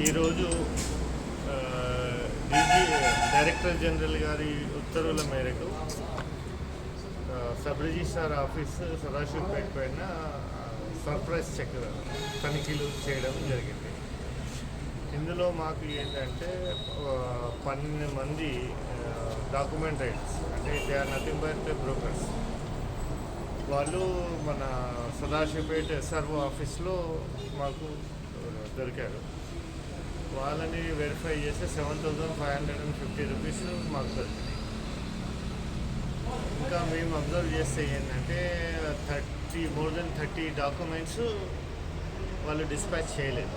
ఈరోజు DG director general గారి ఉత్తర్వుల మేరకు సబ్ రిజిస్ట్రార్ ఆఫీస్ సదాశివపేట పైన సర్ప్రైజ్ చెక్ తనిఖీలు చేయడం జరిగింది. ఇందులో మాకు ఏంటంటే పన్నెండు మంది డాక్యుమెంట్ రైట్స్ అంటే they are nothing but brokers. వాళ్ళు మన సదాశివపేట ఎస్ఆర్ఓ ఆఫీస్లో మాకు దొరికారు. వాళ్ళని వెరిఫై చేస్తే seven thousand five hundred and fifty rupees మాకు దొరికినాయి. ఇంకా మేము అబ్జర్వ్ చేస్తే ఏంటంటే thirty more then thirty documents వాళ్ళు డిస్పాచ్ చేయలేదు.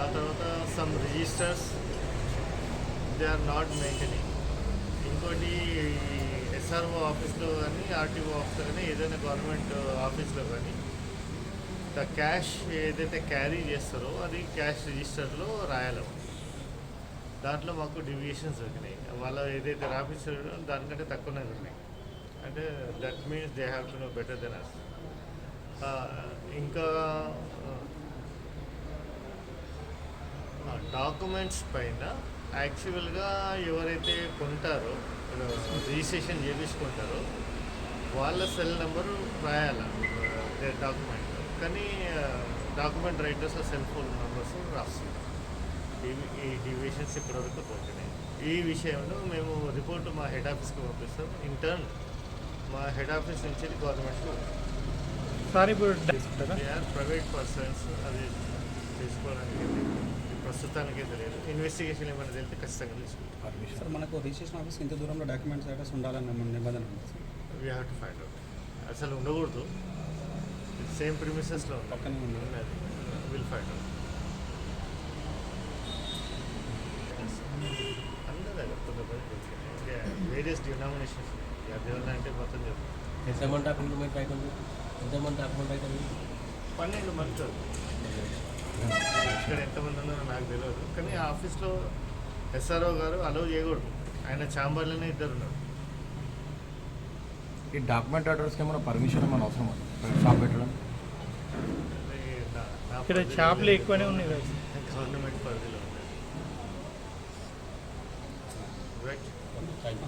ఆ తర్వాత some registers they are not maintaining ఇంకోటి ఎస్ఆర్ఓ ఆఫీస్లో కానీ ఆర్టీఓ ఆఫీస్లో కానీ ఏదైనా గవర్నమెంట్ ఆఫీస్లో కానీ ద క్యాష్ ఏదైతే క్యారీ చేస్తారో అది క్యాష్ రిజిస్టర్లో రాయాలి. దాంట్లో మాకు డివియేషన్స్ దొరికినాయి. వాళ్ళు ఏదైతే రాపిస్తారో దానికంటే తక్కువనే ఉన్నాయి అంటే that means they have to know better than us. ఇంకా డాక్యుమెంట్స్ పైన యాక్చువల్గా ఎవరైతే కొంటారో రిజిస్ట్రేషన్ చేయించుకుంటారో వాళ్ళ సెల్ నెంబరు రాయాలి డాక్యుమెంట్. కానీ document writers cell phone numbers రాస్తున్నారు ఇవి- ఈ డివియేషన్స్ ఇప్పటివరకు పోతున్నాయి. ఈ విషయంలో మేము రిపోర్ట్ మా హెడ్ ఆఫీస్కి పంపిస్తాం. ఇంటర్న్ మా హెడ్ ఆఫీస్ నుంచి గవర్నమెంట్కి సార్ ఇప్పుడు ప్రైవేట్ పర్సన్స్ అది తీసుకోవడానికి తెలియదు. ప్రస్తుతానికి తెలియదు ఇన్వెస్టిగేషన్ ఏమైనా తెలిస్తే ఖచ్చితంగా తీసుకుంటాం. సార్ మనకు రిజిస్ట్రేషన్ ఆఫీస్ ఇంత దూరంలో డాక్యుమెంట్స్ అడ్రస్ ఉండాలని మన నిబంధన. We have to find out అసలు ఉండకూడదు. సేమ్ ప్రిమిసెస్లో పక్కనే. ఉన్నది విల్ కొంతమంది వేరియస్ డినామినేషన్స్ దేవుళ్ళ అంటే మొత్తం చెప్పు. ఎంతమంది డాక్యుమెంట్ మీకు అవుతుంది ఎంతమంది డాక్యుమెంట్ అవుతుంది పన్నెండు మంది ఇక్కడ ఎంతమంది ఉన్నారో నాకు తెలియదు కానీ ఆఫీస్లో ఎస్ఆర్ఓ గారు అలౌ చేయకూడదు. ఆయన ఛాంబర్లోనే ఇద్దరు ఉన్నారు. ఈ డాక్యుమెంట్ అడ్రస్కి ఏమైనా పర్మిషన్ ఏమైనా అవసరం షాప్ పెట్టడం? ఇక్కడ షాపులు. ఎక్కువనే ఉన్నాయి గవర్నమెంట్ పరిధిలో రైట్